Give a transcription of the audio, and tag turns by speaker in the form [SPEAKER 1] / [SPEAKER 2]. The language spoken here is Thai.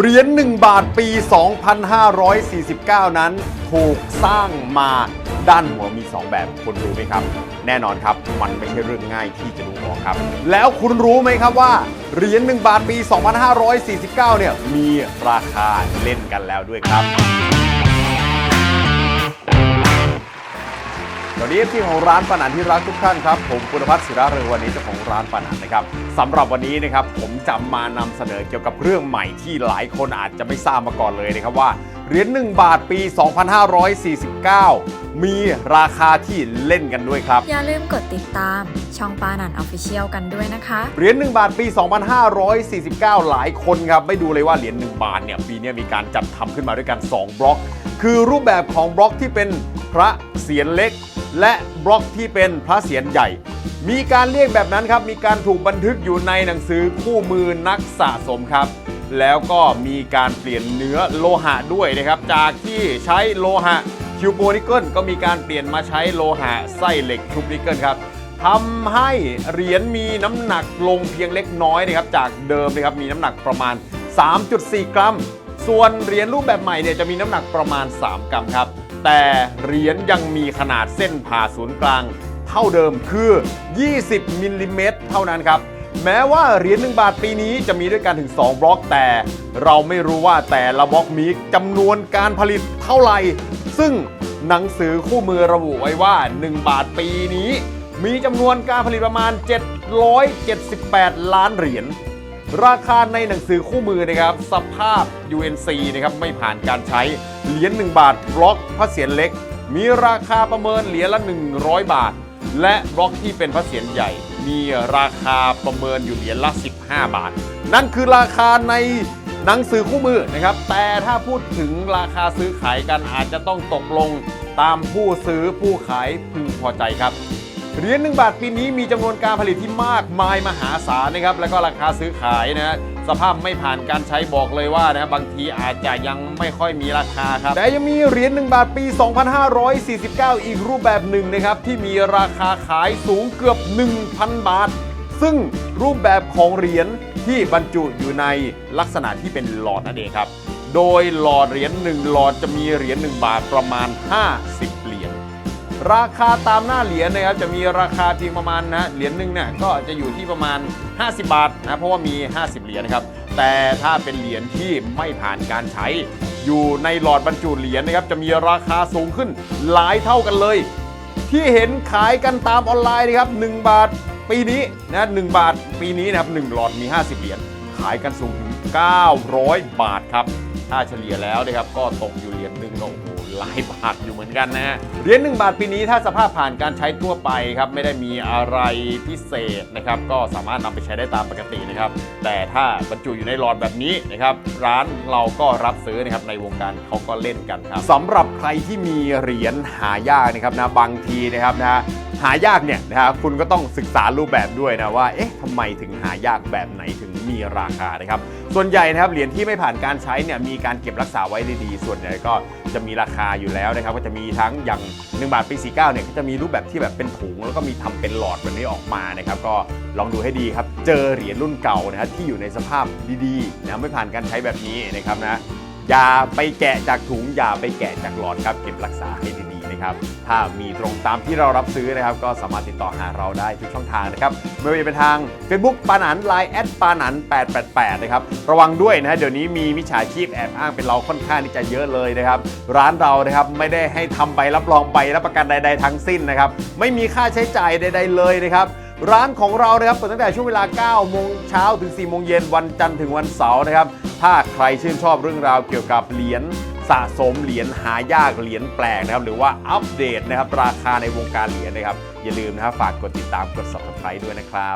[SPEAKER 1] เหรียญ1บาทปี 2549 นั้น ถูกสร้างมาด้านหัวมี 2 แบบคุณรู้ไหมครับ แน่นอนครับมันไม่ใช่เรื่องง่ายที่จะดูออกครับ แล้วคุณรู้ไหมครับว่าเหรียญ1บาทปี 2549 เนี่ยมีราคาเล่นกันแล้วด้วยครับ สวัสดีที่ของร้านปานันที่รักทุกท่านครับ ผมปุณพัฒน์ศิระเรืองวันนี้เจ้าของร้านปานันนะครับสำหรับวันนี้นะครับผมจะมานำเสนอเกี่ยวกับเรื่องใหม่ที่หลายคนอาจจะไม่ทราบมาก่อนเลยนะครับว่าเหรียญ1บาทปี 2549 มีราคาที่เล่นกันด้วยครับ
[SPEAKER 2] อย่าลืมกดติดตามช่องปานันออฟฟิเชียลกันด้วยนะคะ
[SPEAKER 1] เหรียญ1บาทปี 2549 หลายคนครับไม่ดูเลยว่าเหรียญ1บาทเนี่ยปีนี้มีการจัดทำขึ้นมาด้วยกัน 2 บล็อก คือรูปแบบของบล็อกที่เป็นพระเศียรเล็ก และบล็อกที่เป็นพระเศียรใหญ่ มีการเรียกแบบนั้นครับ มีการถูกบันทึกอยู่ในหนังสือคู่มือนักสะสมครับ แล้วก็มีการเปลี่ยนเนื้อโลหะด้วยนะครับ จากที่ใช้โลหะคิวโบนิเกิลก็มีการเปลี่ยนมาใช้โลหะไส้เหล็กชุบนิเกิลครับทำให้เหรียญมีน้ำหนักลงเพียงเล็กน้อยนะครับ จากเดิมนะครับมีน้ำหนักประมาณ 3.4 กรัม ส่วนเหรียญรูปแบบใหม่เนี่ยจะมีน้ำหนักประมาณ 3 กรัมครับ แต่เหรียญยังมีขนาดเส้นผ่าศูนย์กลาง เท่าเดิมคือ 20 มิลลิเมตรเท่านั้นครับ แม้ว่าเหรียญ1บาทปีนี้จะมีด้วยกันถึง 2 บล็อกแต่ เราไม่รู้ว่าแต่ละบล็อกมีจำนวนการผลิตเท่าไหร่ ซึ่งหนังสือคู่มือระบุไว้ว่า 1 บาทปีนี้ มีจำนวนการผลิตประมาณ 778 ล้านเหรียญ ราคาในหนังสือคู่มือนะครับ สภาพ UNC นะครับไม่ผ่านการใช้เหรียญ1บาทบล็อกพระเศียรเล็ก มีราคาประเมินเหรียญละ 100 บาท และบล็อกที่เป็นพระเศียรใหญ่ มีราคาประเมินอยู่เหรียญละ 15 บาท นั่นคือราคาในหนังสือคู่มือนะครับ แต่ถ้าพูดถึงราคาซื้อขายกันอาจจะต้องตกลงตามผู้ซื้อผู้ขายพึงพอใจครับ เหรียญ1บาทปีนี้มีจำนวนการผลิตที่มากมายมหาศาลนะครับแล้วก็ราคาซื้อขายนะสภาพไม่ผ่านการใช้บอกเลยว่านะบางทีอาจจะยังไม่ค่อยมีราคาครับแต่ยังมีเหรียญ1บาทปี 2549 อีกรูปแบบหนึ่งนะครับที่มีราคาขายสูงเกือบ 1,000 บาท ซึ่งรูปแบบของเหรียญที่บรรจุอยู่ในลักษณะที่เป็นหลอดนั่นเองครับ โดยหลอดเหรียญ1หลอดจะมีเหรียญ1บาทประมาณ 50 ราคาตามหน้าเหรียญนะครับจะมีราคาเพียงประมาณนะเหรียญหนึ่งเนี่ยก็จะอยู่ที่ประมาณ 50 บาทนะเพราะว่ามี 50 เหรียญนะครับแต่ถ้าเป็นเหรียญที่ไม่ผ่านการใช้ อยู่ในหลอดบรรจุเหรียญนะครับจะมีราคาสูงขึ้นหลายเท่ากันเลย ที่เห็นขายกันตามออนไลน์นะครับ1บาทปีนี้นะ1บาทปีนี้นะครับ1หลอดมี 50 เหรียญขายกันสูงถึง 900 บาทครับถ้าเฉลี่ยแล้วนะครับก็ตกอยู่เหรียญหนึ่งโอ้โห หลายบาทอยู่เหมือนกันนะฮะเหรียญ1บาทปีนี้ถ้าสภาพผ่านการใช้ทั่วไปครับไม่ได้มีอะไรพิเศษนะครับก็สามารถนำไปใช้ได้ตามปกตินะครับแต่ถ้าบรรจุอยู่ในหลอดแบบนี้นะครับร้านเราก็รับซื้อนะครับในวงการเขาก็เล่นกันครับสำหรับใครที่มีเหรียญหายากนะครับนะบางทีนะครับนะหายากเนี่ยนะครับคุณก็ต้องศึกษารูปแบบด้วยนะว่าเอ๊ะทำไมถึงหายากแบบไหนถึงมีราคานะครับส่วนใหญ่นะครับเหรียญที่ไม่ผ่านการใช้เนี่ยมีการเก็บรักษาไว้ด้ดีส่วนใหญ่ก็จะมีราคาอยู่แล้วนะครับก็จะมีทั้งอย่าง1บาทปี49เนี่ยก็จะมีรูปแบบที่แบบเป็นถุงแล้วก็มีทำเป็นหลอดแบบนี้ออกมานะครับก็ลองดูให้ดีครับ เจอเหรียญรุ่นเก่านะครับที่อยู่ในสภาพดีๆนะไม่ผ่านการใช้แบบนี้นะครับนะอย่าไปแกะจากถุงอย่าไปแกะจากหลอดครับเก็บรักษาให้ดี นะครับ ถ้ามีตรงตามที่เรารับซื้อนะครับ ก็สามารถติดต่อหาเราได้ทุกช่องทางนะครับ ไม่ว่าจะเป็นทาง Facebook ปานัน Line แอดปานัน888 นะครับ ระวังด้วยนะฮะเดี๋ยวนี้มีมิจฉาชีพแอบอ้างเป็นเราค่อนข้างที่จะเยอะเลยนะครับ ร้านเรานะครับไม่ได้ให้ทำใบรับรองใบรับประกันใด ๆ ทั้งสิ้นนะครับ ไม่มีค่าใช้จ่ายใด ๆ เลยนะครับร้านของเรานะครับเปิดตั้งแต่ช่วงเวลา 9 โมงเช้าถึง 4 โมงเย็นวันจันทร์ถึงวันเสาร์นะครับ ถ้าใครชื่นชอบเรื่องราวเกี่ยวกับเหรียญ สะสมเหรียญหายากเหรียญแปลกนะครับ หรือว่าอัปเดตนะครับราคาในวงการเหรียญนะครับ อย่าลืมนะครับฝากกดติดตามกด subscribe ด้วยนะครับ